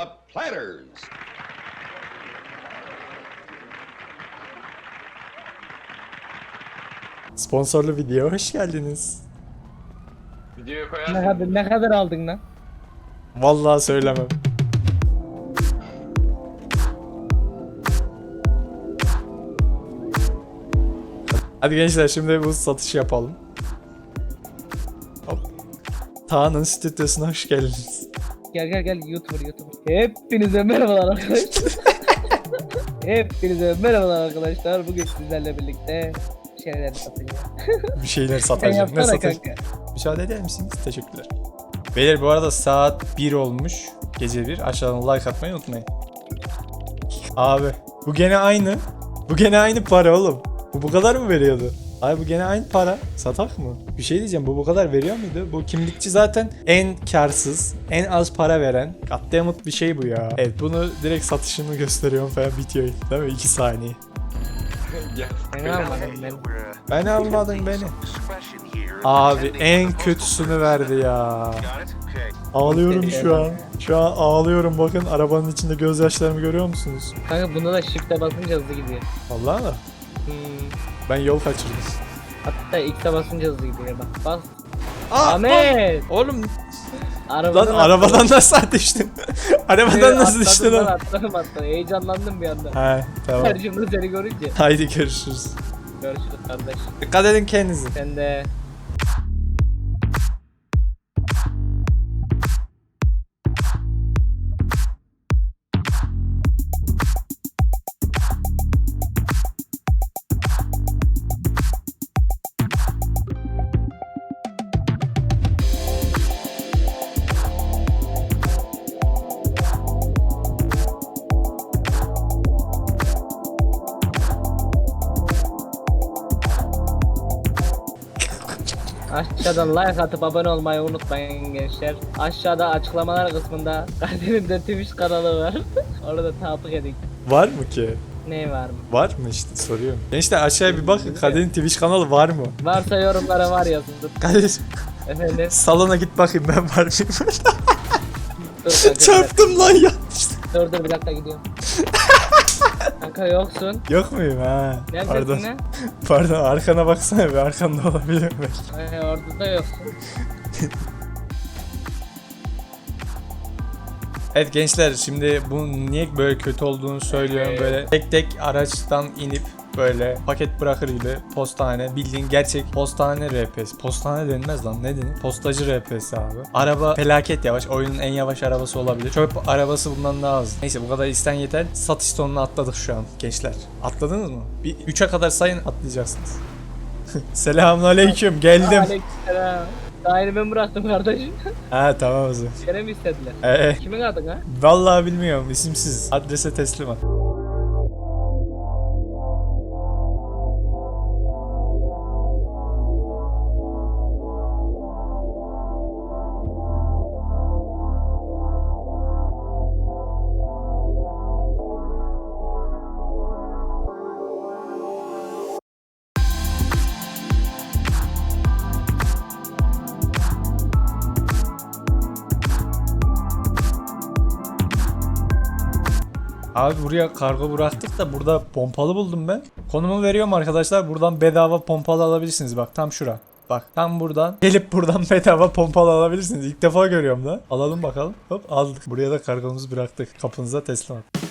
the Platters. Sponsorlu video hoş geldiniz. Videoya Ne koyarsın. kadar, ne kadar aldın lan? Vallahi söylemem. Hadi gençler şimdi bu satışı yapalım. Hop. Tağ'ın stüdyosuna hoş geldiniz. Gel gel gel YouTuber YouTuber. Hepinize merhabalar arkadaşlar. Hepinize merhabalar arkadaşlar. Bugün sizlerle birlikte şeyler satacağız. Bir şeyler satacağım. Ne satacağım? Müsaade eder misiniz? Teşekkürler. Beyler bu arada saat 1 olmuş. Gece 1. Aşağıdan like atmayı unutmayın. Abi bu gene aynı. Bu gene aynı para oğlum. Bu bu kadar mı veriyordu? Abi bu gene aynı para. Satak mı? Bir şey diyeceğim bu bu kadar veriyor muydu? Bu kimlikçi zaten en karsız, en az para veren. Goddammit bir şey bu ya. Evet bunu direkt satışını gösteriyorum falan bitiyor. Değil mi? 2 saniye. Gel. Ben almadım ben. Ben almadım beni. Abi en kötüsünü verdi ya. Ağlıyorum şu an. Şu an ağlıyorum bakın arabanın içinde gözyaşlarımı görüyor musunuz? Kanka bunda da shift'e basınca hızlı gidiyor. Vallahi da Hmm. Ben yol kaçırdım. Hatta X'e basınca hızlı gidiyor bak. Bas. Aa, Ahmet! Oğlum Arabadan lan arabadan nasıl düştün? arabadan nasıl düştün lan? lan? Atladım atladım. Heyecanlandım bir anda. He tamam. Karşımda seni görünce. Haydi görüşürüz. Görüşürüz kardeş. Dikkat edin kendinize. Sen de Aşağıdan like atıp abone olmayı unutmayın gençler. Aşağıda açıklamalar kısmında Kadir'in de Twitch kanalı var. Orada takip edin. Var mı ki? Ne var mı? Var mı işte soruyorum. Gençler aşağıya bir bakın Kadir'in Twitch kanalı var mı? Varsa yorumlara var yazın. Kadir Efendim. salona git bakayım ben var mıyım? Dur kanka. Çarptım lan ya. Dur dur bir dakika gidiyorum. kanka yoksun. Yok muyum ha? Neredesin Pardon. lan? Pardon arkana baksana bir arkanda olabilir belki. Ee, orada da yoksun. Evet gençler şimdi bu niye böyle kötü olduğunu söylüyorum böyle tek tek araçtan inip böyle paket bırakır gibi postane. Bildiğin gerçek postane RPS postane denmez lan ne denir? Postacı RPS abi. Araba felaket yavaş oyunun en yavaş arabası olabilir. Çöp arabası bundan daha hızlı neyse bu kadar isten yeter. Satış tonunu atladık şu an gençler. Atladınız mı? Bir 3'e kadar sayın atlayacaksınız. Selamünaleyküm geldim. Aleykümselam. Daire ben bıraktım kardeşim. ha tamam o zaman. Mi istediler? ee, Kimin adın ha? Vallahi bilmiyorum isimsiz. Adrese teslim at Abi buraya kargo bıraktık da burada pompalı buldum ben. Konumu veriyorum arkadaşlar. Buradan bedava pompalı alabilirsiniz. Bak tam şura. Bak tam buradan gelip buradan bedava pompalı alabilirsiniz. İlk defa görüyorum da. Alalım bakalım. Hop aldık. Buraya da kargomuzu bıraktık. Kapınıza teslim at.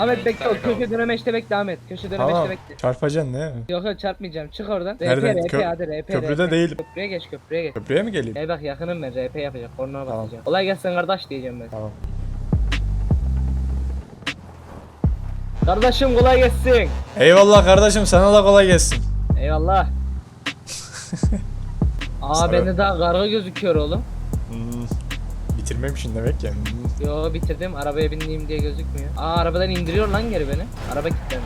Ahmet bekle o köşe dönemeçte bekle Ahmet. Köşe dönemeçte Tamam. bekle. Çarpacaksın mi? Yok yok çarpmayacağım. Çık oradan. RP Nereden? RP Kö- hadi RP. köprüde RP. değilim. Köprüye geç köprüye geç. Köprüye mi geleyim? Gel bak yakınım ben RP yapacak. Kornaya Tamam. basacağım. Kolay gelsin kardeş diyeceğim ben. Tamam. Kardeşim kolay gelsin. Eyvallah kardeşim sana da kolay gelsin. Eyvallah. Aa Sarı. bende daha karga gözüküyor oğlum. Hmm, bitirmemişsin demek ya. Hmm. Yo bitirdim arabaya bineyim diye gözükmüyor. Aa arabadan indiriyor lan geri beni. Araba kilitlendi.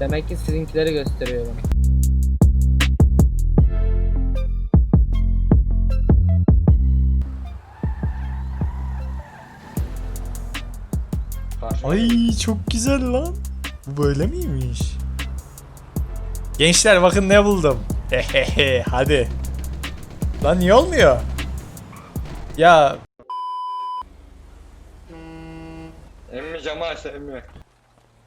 Demek ki sizinkileri gösteriyor bana. Ay çok güzel lan. Bu böyle miymiş? Gençler bakın ne buldum. Hehehe hadi. Lan niye olmuyor? Ya Emmi camı aç emmi.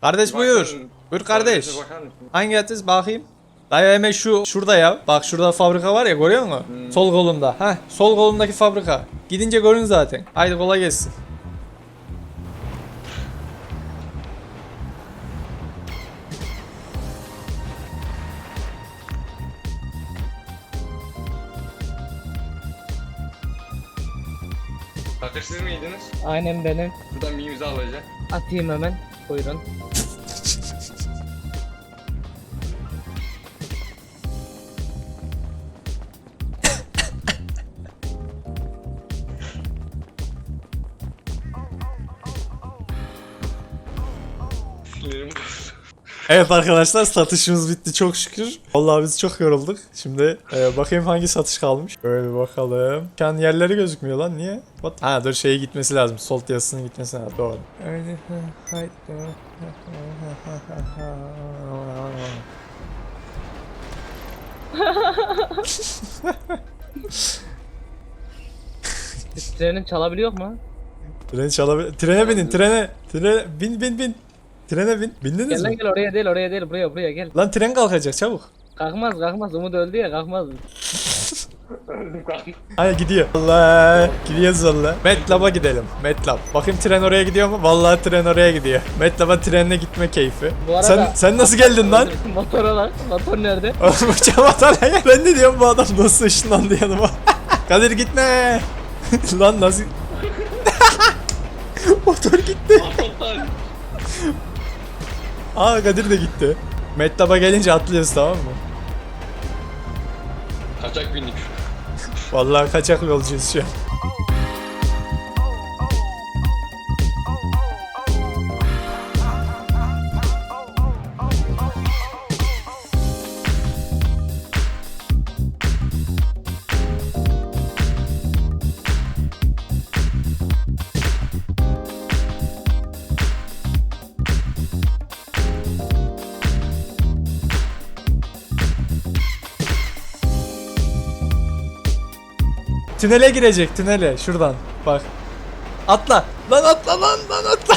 kardeş buyur. Buyur kardeş. Tuvalete bakar mısın? Hangi adres bakayım? Dayı hemen şu şurada ya. Bak şurada fabrika var ya görüyor musun? Hmm. Sol kolumda. Heh sol kolumdaki fabrika. Gidince görün zaten. Haydi kolay gelsin. Siz miydiniz? Aynen benim. Buradan bir imza alacak. Atayım hemen. Buyurun. Evet arkadaşlar satışımız bitti çok şükür. Vallahi biz çok yorulduk. Şimdi e, bakayım hangi satış kalmış. Böyle bir bakalım. Şu an yerleri gözükmüyor lan niye? What? Ha dur şeye gitmesi lazım. Sol yazısının gitmesi lazım. Doğru. Öyle, trenin çalabiliyor mu? Treni çalabilir. Trene binin trene. Trene bin bin bin. Trene bin. Bindiniz Gel lan mi? gel oraya değil oraya değil buraya buraya gel. Lan tren kalkacak çabuk. Kalkmaz kalkmaz Umut öldü ya kalkmaz. öldüm kanka. Hadi gidiyor. Allah. Gidiyoruz valla. Metlab'a gidelim. Metlab. Bakayım tren oraya gidiyor mu? Vallahi tren oraya gidiyor. Metlab'a trenle gitme keyfi. Bu arada- sen sen nasıl geldin lan? Motora lan. Motor nerede? Oğlum uçağım ataraya. Ben de diyorum bu adam nasıl ışınlandı yanıma. Kadir gitme. lan nasıl? Motor gitti. Aa Kadir de gitti. Metlab'a gelince atlıyoruz tamam mı? Kaçak bindik. Vallahi kaçak yolcuyuz şu an. Tünele girecek tünele şuradan bak. Atla. Lan atla lan lan atla.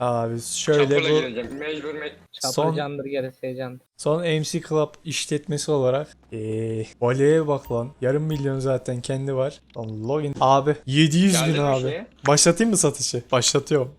Abi şöyle Çapurla bu gireceğim. Mecbur me Çapır Son- candır gerisi son MC Club işletmesi olarak eee Vali'ye bak lan. Yarım milyon zaten kendi var. Lan login. Abi 700 bin mi abi. şeye? Başlatayım mı satışı? Başlatıyorum.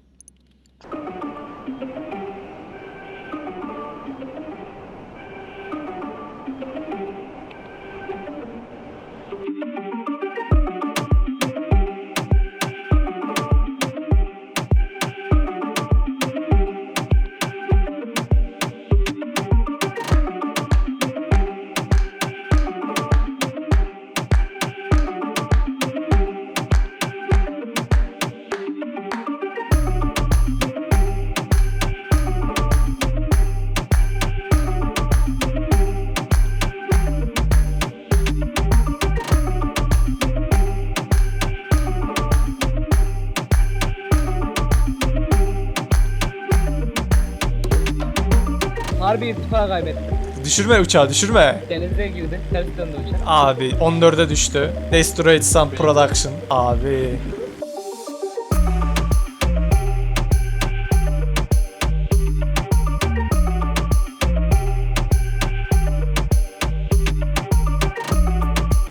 Harbi irtifa kaybetti. Düşürme uçağı düşürme. Denize girdi. Ters döndü uçak. Abi 14'e düştü. Destroy Some Production. Abi.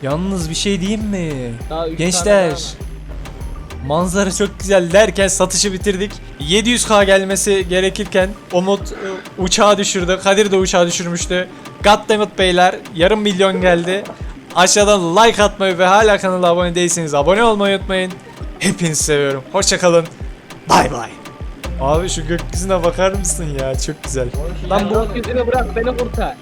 Yalnız bir şey diyeyim mi? Daha üç tane Gençler. daha var. Manzara çok güzel derken satışı bitirdik. 700k gelmesi gerekirken Umut e, uçağı düşürdü. Kadir de uçağı düşürmüştü. Goddammit beyler yarım milyon geldi. Aşağıdan like atmayı ve hala kanala abone değilseniz abone olmayı unutmayın. Hepinizi seviyorum. Hoşçakalın. Bay bay. Abi şu gökyüzüne bakar mısın ya? Çok güzel. Lan bu Gökyüzünü bırak beni kurtar.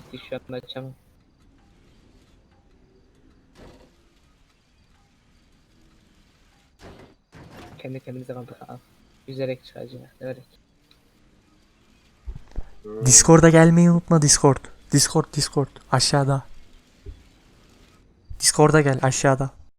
Ciddi şu an açamam. Kendi kendimize kaldık abi. Yüzerek çıkacağız. Evet. Discord'a gelmeyi unutma Discord. Discord Discord aşağıda. Discord'a gel aşağıda.